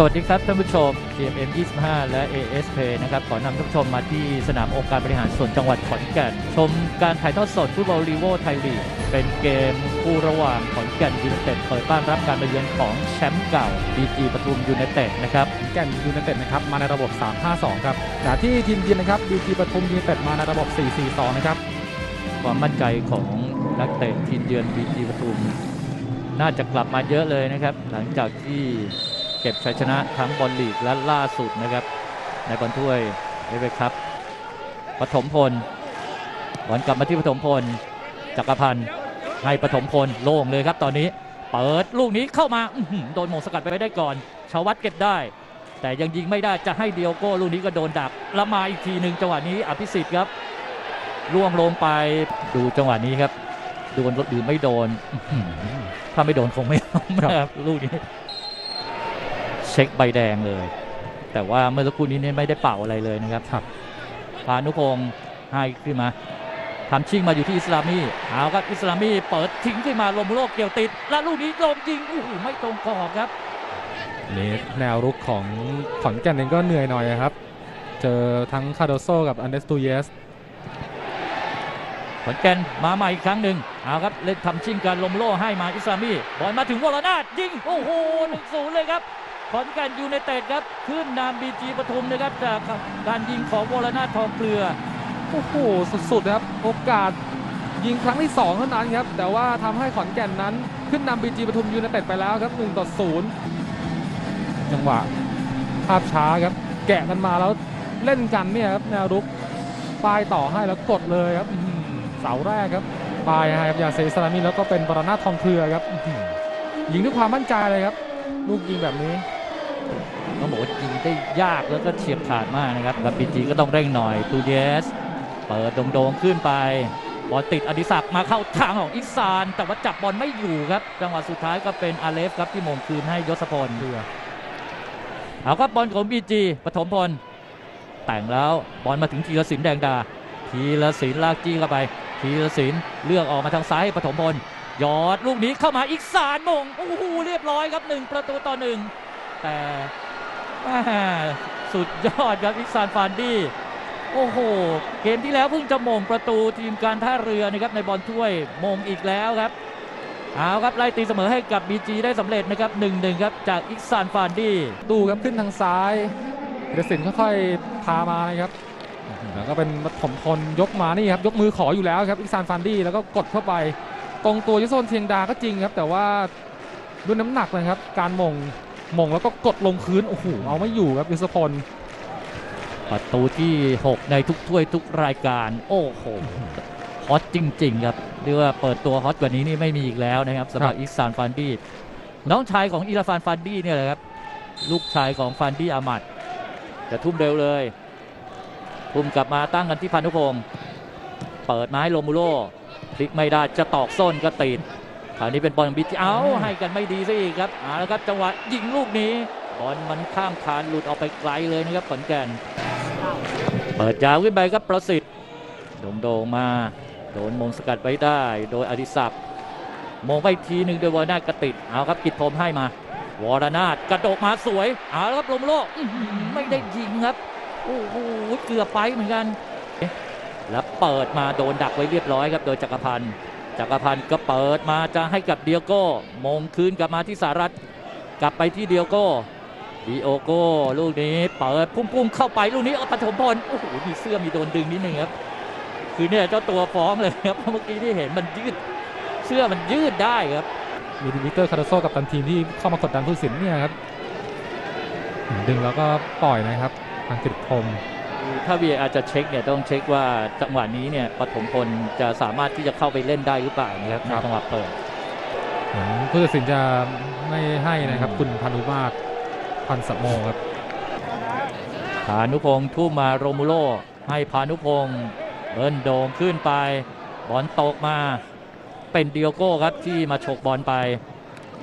สวัสดีครับท่านผู้ชม GMM 25 และ ASP นะครับ ขอนำท่านผู้ชมมาที่สนามองค์การบริหารส่วนจังหวัดขอนแก่น ชมการถ่ายทอดสดฟุตบอลลีโวไทยลีก เป็นเกมคู่ระหว่างขอนแก่นยูไนเต็ดเปิดบ้านรับการมาเยือนของแชมป์เก่า BG ปทุมยูไนเต็ดนะครับขอนแก่นยูไนเต็ดนะครับ มาในระบบ 3-5-2 ครับขณะที่ทีมเยือนนะครับบีจีปทุมยูไนเต็ดมาในระบบ 4-4-2 นะครับ ความมั่นใจของนักเตะทีมเยือน BG ปทุม น่าจะกลับมาเยอะเลยนะครับ หลังจากที่เก็บชัยชนะทั้งบอลลีกและล่าสุดนะครับ ในบอลถ้วยเอเวครับปฐมพลบอลกลับมาที่ปฐมพลจักรพันธ์ให้ปฐมพลโล่งเลยครับตอนนี้ เปิดลูกนี้เข้ามาโดนหมงสกัดไปได้ก่อนชาวัตเก็บได้ แต่ยังยิงไม่ได้จะให้เดียวโก้ลูกนี้ก็โดนดักล้วมาอีกทีหนึ่งจังหวะนี้อภิสิทธิ์ครับล่วงลงไปดูจังหวะนี้ครับโดนรถดื่มไม่โดน ถ้าไม่โดนคงไม่เอานะครับลูกนี้ ช็คใบแดงเลย แต่ว่าเมื่อสักครู่นี้เนี่ยไม่ได้เป่าอะไรเลยนะครับครับพานุพงศ์ให้ขึ้นมาทำชิ่งมาอยู่ที่อิสลามีเอาครับอิสลามีเปิดทิ้งขึ้นมาลมโลกเกี่ยวติด และลูกนี้ลมจริงโอ้โหไม่ตรงกรอบครับนี่แนวรุกของขอนแก่นเองก็เหนื่อยหน่อยครับ เจอทั้งคาโดโซกับอันเดสตูเยสขอนแก่นมาใหม่อีกครั้งหนึ่งเอาครับเล่นทำชิ่งการลมโล่ให้มาอิสลามีบอลมาถึงวรนาถยิงโอ้โหหนึ่งศูนย์เลยครับ ขอนแก่นยูไนเต็ดครับขึ้นนำบีจีปทุมนะครับจากการยิงของวรนาถทองเปลือโอ้โหสุดๆนะครับ โอกาสยิงครั้งที่ 2 เท่านั้นครับ แต่ว่าทำให้ขอนแก่นนั้นขึ้นนำบีจีปทุมยูไนเต็ดไปแล้วครับ1ต่อ0จังหวะภาพช้าครับ แกะกันมาแล้วเล่นกันเนี่ยครับแนวรุกปลายต่อให้แล้วกดเลยครับเสาแรกครับปลายให้ครับยาเซสลามิแล้วก็เป็นบรณาทองเครือครับยิงด้วยความมั่นใจเลยครับ ลูกยิงแบบนี้ ต้องบอกว่ายิงได้ยากแล้วก็เฉียบขาดมากนะครับกับบีจีก็ต้องเร่งหน่อยตูเยสเปิดโด่งๆขึ้นไปบอลติดอดิศักดิ์มาเข้าทางของอิซาน แต่ว่าจับบอลไม่อยู่ครับ จังหวะสุดท้ายก็เป็นอาเลฟครับที่มงคืนให้ยศพลเอเอาครับบอลของบีจีปฐมพล แต่งแล้วบอลมาถึงทีละสินแดงดา ทีละสินลากจี้เข้าไป ทีละสินเลือกออกมาทางซ้ายให้ปฐมพลยอดลูกนี้เข้ามาอีกสานมงโอ้โหเรียบร้อยครับหนึ่งประตูต่อหนึ่งแต่ สุดยอดครับอิซานฟานดี้โอ้โห เกมที่แล้วเพิ่งจะมงประตูทีมการท่าเรือนะครับในบอลถ้วยมงอีกแล้วครับเอาครับไล่ตีเสมอให้กับ BG ได้สำเร็จนะครับ1-1ครับจากอิกซานฟานดี้ดูครับขึ้นทางซ้ายเดสินค่อยๆพามานะครับแล้วก็เป็นปฐมพลยกมานี่ครับยกมือขออยู่แล้วครับอิกซานฟันดี้แล้วก็กดเข้าไปตรงตัวยโซนเทียงดาก็จริงครับ แต่ว่าด้วยน้ำหนักนะครับการมง มงแล้วก็กดลงพื้นโอ้โหเอาไม่อยู่ครับยศพลประตูที่ 6 ในทุกถ้วยทุกรายการ โอ้โหฮอตจริง ๆ ครับเรียกว่าเปิดตัวฮอตกว่านี้นี่ไม่มีอีกแล้วนะครับสำหรับอิกซานฟานดี้น้องชายของอิราฟานฟานดี้เนี่ยแหละครับลูกชายของฟานดี้อามัดจะทุ่มเร็วเลย ทุ่มกลับมาตั้งกันที่พันุพงศ์เปิดมาให้โลมูโรพลิกไม่ได้จะตอกส้นก็ติด คราวนี้เป็นบอลของบิจิเอาให้กันไม่ดีซะอีกครับเอาละครับจังหวะยิงลูกนี้บอลมันข้ามคานหลุดออกไปไกลเลยนะครับขอนแก่นเปิดยาวขึ้นไปครับประสิทธิ์โด่งๆมาโดนมงสกัดไว้ได้ โดยอดิศักดิ์มงไปทีหนึ่งโดยวรนาถกระติดเอาครับกิดพรมให้มา วรนาถกระโดดมาสวยเอาละครับลมโลกไม่ได้ยิงครับโอ้โหเกือบไปเหมือนกัน แล้วเปิดมาโดนดักไว้เรียบร้อยครับ โดยจักรพันธ์ จักรพันธ์ก็เปิดมาจะให้กับเดียโก้ มงคืนกลับมาที่สารัตกลับไปที่เดียโก้ดีโอโก้ลูกนี้เปิดพุ่งๆเข้าไปลูกนี้เอาปฐมพลโอ้โหมีเสื้อมีโดนดึงนิดนึงครับคือเนี่ยเจ้าตัวฟ้องเลยครับเพราะเมื่อกี้ที่เห็นมันยืดเสื้อมันยืดได้ครับมีดิวิเตอร์คาร์โซกับตันทีมที่เข้ามากดดันผู้สินเนี่ยครับดึงแล้วก็ปล่อยนะครับทางกิตพรม ถ้าวีอาจจะเช็คเนี่ยต้องเช็คว่าจังหวะนี้เนี่ยปฐมพลจะสามารถที่จะเข้าไปเล่นได้หรือเปล่านะครับในจังหวะเปิดเหมือนผู้ตัดสินจะไม่ให้นะครับอืมคุณพานุมาตรพันสมโมครับพานุพงศ์ทุ่มมาโรมูโลให้พานุพงศ์เบิร์นโดงขึ้นไป บอลตกมา เป็นเดียโก้ครับที่มาฉกบอลไป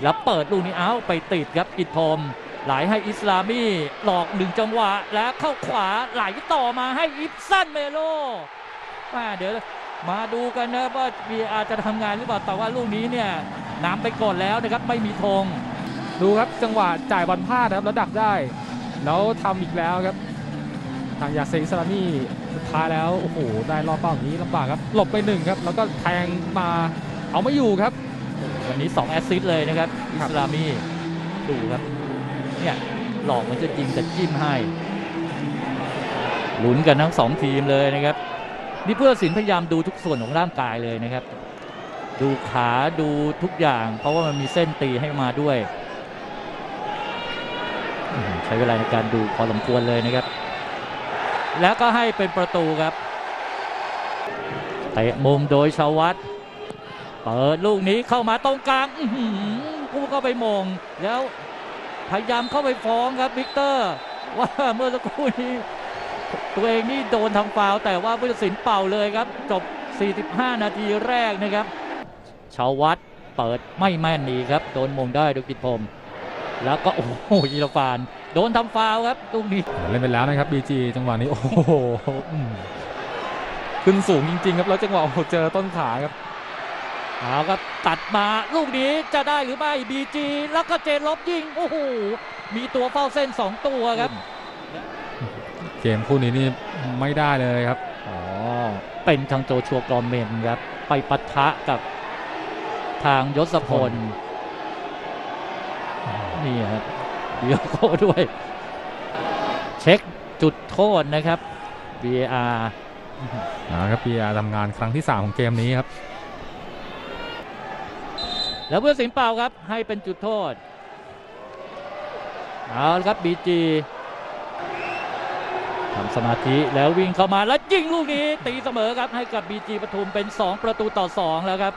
แล้วเปิดลูกนี้เอาไปติดครับกิดพรม ไหลให้อิสลามีหลอกหนึ่งจังหวะ แล้วเข้าขวาไหลต่อมาให้อิฟซันเมโลมาเดี๋ยวมาดูกันนะว่า VR จะทำงานหรือเปล่าแต่ว่าลูกนี้เนี่ยนำไปก่อนแล้วนะครับไม่มีธงดูครับจังหวะจ่ายบอลพลาดนะครับแล้วดักได้ แล้วทำอีกแล้วครับทางยาเซอิสลามีสุดท้ายแล้วโอ้โหได้รอบเป้าอย่างนี้ลำบากครับหลบไปหนึ่งครับแล้วก็แทงมาเอาไม่อยู่ครับวันนี้2แอสซิสต์เลยนะครับอิสลามีดูครับ เนี่ยหลอกมันจะยิงแต่จิ้มให้ลุ้นกันทั้งสองทีมเลยนะครับนี่เพื่อสินพยายามดูทุกส่วนของร่างกายเลยนะครับ ดูขาดูทุกอย่าง เพราะว่ามันมีเส้นตีให้มาด้วย ใช้เวลาในการดูพอสมควรเลยนะครับ แล้วก็ให้เป็นประตูครับเตะมุมโดยชาวัตเปิดลูกนี้เข้ามาตรงกลางอื้อหือผู้ก็ไปมงแล้ว พยายามเข้าไปฟ้องครับวิกเตอร์ ว่าเมื่อสักครู่นี้ตัวเองนี่โดนทำฟาวแต่ว่าผู้ตัดสินเป่าเลยครับ จบ 45 นาทีแรกนะครับชาววัดเปิดไม่แม่นดีครับ โดนมงได้ดยกิตพรมแล้วก็ โอ้โหยีรฟาน โดนทำฟาวครับลูกนี้เล่นไปแล้วนะครับ BG จังหวะนี้ โอ้โหขึ้นสูงจริง ๆ ครับ แล้วจังหวะโอ้เจอต้นขาครับ เอาครับตัดมาลูกนี้จะได้หรือไม่บีจีแล้วก็เจนลบยิงโอ้โหมีตัวเฝ้าเส้น 2 ตัวครับ เกมคู่นี้นี่ไม่ได้เลยครับอ๋อเป็นทางโจชัวกรอมเมนครับ ไปปะทะกับทางยศพลนี่ครับเดียวโก้ด้วย เช็คจุดโทษนะครับ VAR นะครับ PR ทำงานครั้งที่ 3 ของเกมนี้ครับ แล้วเพื่อสิงห์เปล่าครับให้เป็นจุดโทษเอาละครับบีจีทำสมาธิแล้ววิ่งเข้ามาแล้วยิงลูกนี้ตีเสมอครับให้กับบีจีปทุมเป็น 2 ประตูต่อ 2 แล้วครับ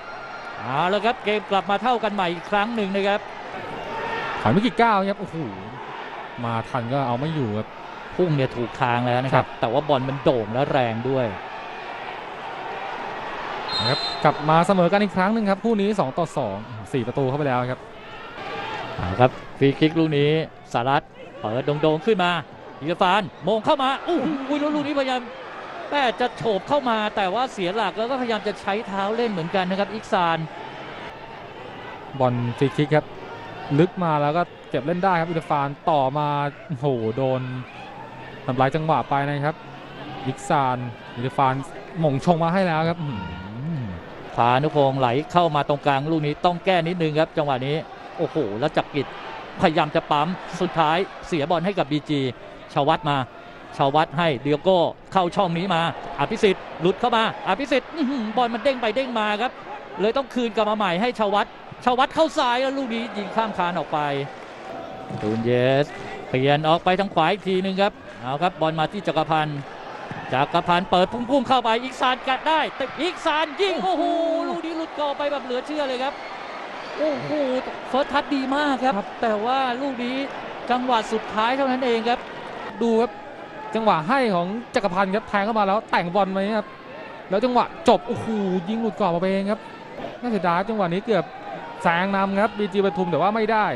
เอาละครับเกมกลับมาเท่ากันใหม่อีกครั้งหนึ่งนะครับถอยไม่กี่ก้าวครับโอ้โหมาทันก็เอาไม่อยู่ครับพุ่งเนี่ยถูกทางแล้วนะครับ แต่ว่าบอลมันโด่งและแรงด้วยนะครับ กลับมาเสมอกันอีกครั้งหนึ่งครับ คู่นี้2ต่อ2 4 ประตูเข้าไปแล้วครับเอาครับฟรีคิกลูกนี้สารัตเปิดโด่งๆขึ้นมาอีรฟานมงเข้ามาอู้หูแล้วลูกนี้พยายามแม่จะโฉบเข้ามาแต่ว่าเสียหลักแล้วก็พยายามจะใช้เท้าเล่นเหมือนกันนะครับอิกซานบอลฟรีคิกครับ ลึกมาแล้วก็เก็บเล่นได้ครับอิรฟานต่อมาโอ้โหโดนทำลายจังหวะไปนะครับยิกซานอิรฟานหม่งชงมาให้แล้วครับอื้อหือ พานุพงศ์ไหลเข้ามาตรงกลางลูกนี้ต้องแก้นิดนึงครับจังหวะนี้ โอ้โห แล้วจักริดพยายามจะปั๊มสุดท้ายเสียบอลให้กับบีจีชาวัตมาชาวัตให้เดียโก้เข้าช่องนี้มา อภิสิทธิ์หลุดเข้ามา อภิสิทธิ์บอลมันเด้งไปเด้งมาครับ เลยต้องคืนกลับมาใหม่ให้ชาวัตชาวัตเข้าซ้ายแล้วลูกนี้ยิงข้ามคานออกไปตูนเยสเปลี่ยนออกไปทางขวาอีกทีหนึงครับเอาครับบอลมาที่จักรพันธ์ จักรพันธ์เปิดพุ่งๆเข้าไปอีกซานกัดได้แต่อีกซานยิงโอ้โหลูกนี้หลุดกรอบไปแบบเหลือเชื่อเลยครับโอ้โหเฟิร์สทัชดีมากครับ แต่ว่าลูกนี้จังหวะสุดท้ายเท่านั้นเองครับ ดูครับจังหวะให้ของจักรพันธ์ครับแทงเข้ามาแล้วแต่งบอลไว้ครับแล้วจังหวะจบโอ้โหยิงหลุดกรอบมาเองครับน่าเสียดายจังหวะนี้เกือบแซงนำครับบีจีปทุมแต่ว่าไม่ได้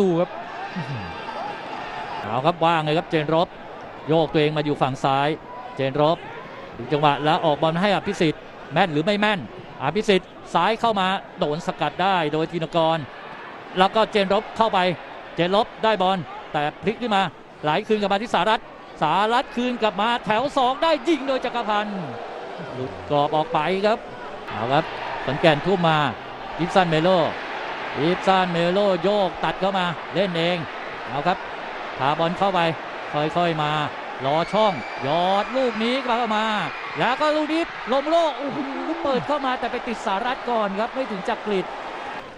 ดูครับเอาครับว่างเลยครับเจนรบโยกตัวเองมาอยู่ฝั่งซ้าย เจนรบจังหวะแล้วออกบอลให้อภิสิทธิ์แม่นหรือไม่แม่น อภิสิทธิ์ซ้ายเข้ามาโดนสกัดได้โดยธีนกร แล้วก็เจนรบเข้าไป เจนรบได้บอลแต่พลิกขึ้นมา ไหลคืนกลับมาที่สารัตสารัตคืนกลับมาแถวสองได้ยิงโดยจักรพันธ์หลุดกรอบออกไปครับเอาครับขอนแก่นทุ่มมาอิฟซันเมโลอิฟซันเมโลโยกตัดเข้ามาเล่นเองเอาครับพาบอลเข้าไปค่อยๆมา รอช่องยอดลูกนี้กลับเข้ามา แล้วก็ลูกนี้ลมโลกโอ้โหเปิดเข้ามาแต่ไปติดสารัตก่อนครับไม่ถึงจักริด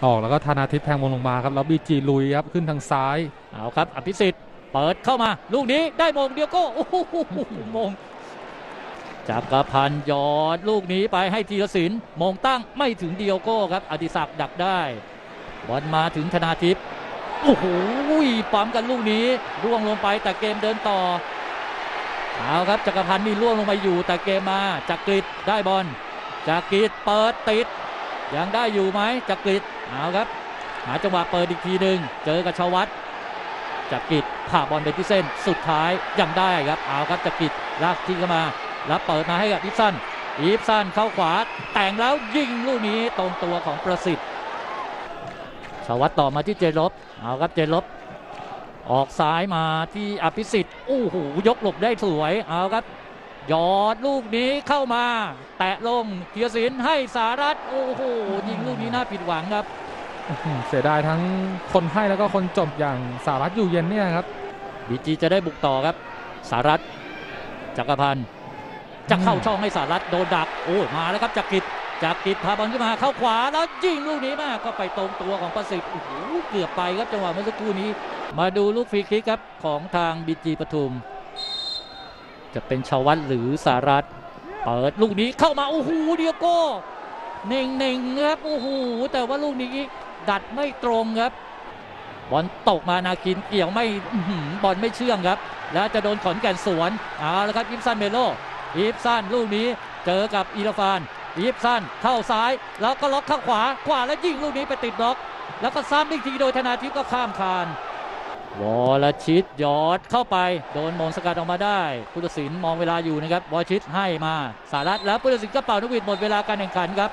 ออกแล้วก็ธนาทิพย์แทงบอลลงมาครับแล้วบีจีลุยครับขึ้นทางซ้ายเอาครับ อภิสิทธิ์เปิดเข้ามา ลูกนี้ได้มงเดียวก็โอ้โหมงจักรพันธ์ยอดลูกนี้ไปให้ธีรศิลป์มงตั้งไม่ถึงเดียวโก้ครับอดิศักดิ์ดักได้บอลมาถึงธนาทิพย์โอ้โหปั๊มกันลูกนี้ร่วงลงไปแต่เกมเดินต่อ เอาครับจักรพันธ์นี่ล่วงลงไปอยู่แต่เกมมาจักริดได้บอลจักริดเปิดติด ยังได้อยู่ไหมจักริดเอาครับ หาจังหวะเปิดอีกทีหนึ่งเจอกับชวัตจักริดผ่าบอลไปที่เส้นสุดท้ายยังได้ครับเอาครับจักริดลากทิ้งเข้ามา แล้วเปิดมาให้กับอีฟซันอีฟซันเข้าขวา แต่งแล้วยิงลูกนี้ตรงตัวของประสิทธิ์ชวัสดต่อมาที่เจลบเอาครับเจลบ ออกซ้ายมาที่อภิสิทธิ์โอ้โหยกหลบได้สวยเอาครับหยอดลูกนี้เข้ามา แตะลงเทียศินให้สารัตโอ้โหยิงลูกนี้น่าผิดหวังครับอืมเสียดายทั้งคนให้แล้วก็คนจบอย่างสารัตอยู่เย็นเนี่ยครับบีจีจะได้บุกต่อครับ สารัตจักรพันธ์จะเข้าช่องให้สารัตโดนดักโอ้มาแล้วครับจักริดจักริดพาบอลขึ้นมาเข้าขวาแล้วยิงลูกนี้มาก็ไปตรงตัวของประสิทธิ์โอ้โหเกือบไปครับจังหวะเมื่อสักครู่นี้ มาดูลูกฟรีคิกครับ ของทางบีจีปทุม จะเป็นชาววัดหรือสารัตเปิดลูกนี้เข้ามา โอ้โหเดียโก้เน่งเน่งครับ โอ้โหแต่ว่าลูกนี้ดัดไม่ตรงครับ บอลตกมานาคินเกี่ยวไม่บอลไม่เชื่องครับ แล้วจะโดนขอนแก่นสวนเอาละครับอิฟซันเมโลอิฟซันลูกนี้เจอกับอีราฟานอีฟซันเข้าซ้าย แล้วก็ล็อกเข้าขวาขวาแล้วยิงลูกนี้ไปติดบล็อก แล้วก็ซ้ำอีกทีโดยธนาทิพย์ก็ข้ามคาน วอลชิตยอดเข้าไปโดนมงสกัดออกมาได้พุทธศิลป์มองเวลาอยู่นะครับวอลชิตให้มาสารัตแล้วพุทธศิลป์ก็เป่านกหวีดหมดเวลาการแข่งขันครับ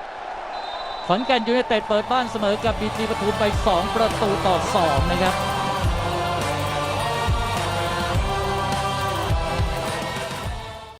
ขอนแก่นยูเนเต็ดเปิดบ้านเสมอกับบีจีปทุมไป 2 ประตูต่อ 2 นะครับ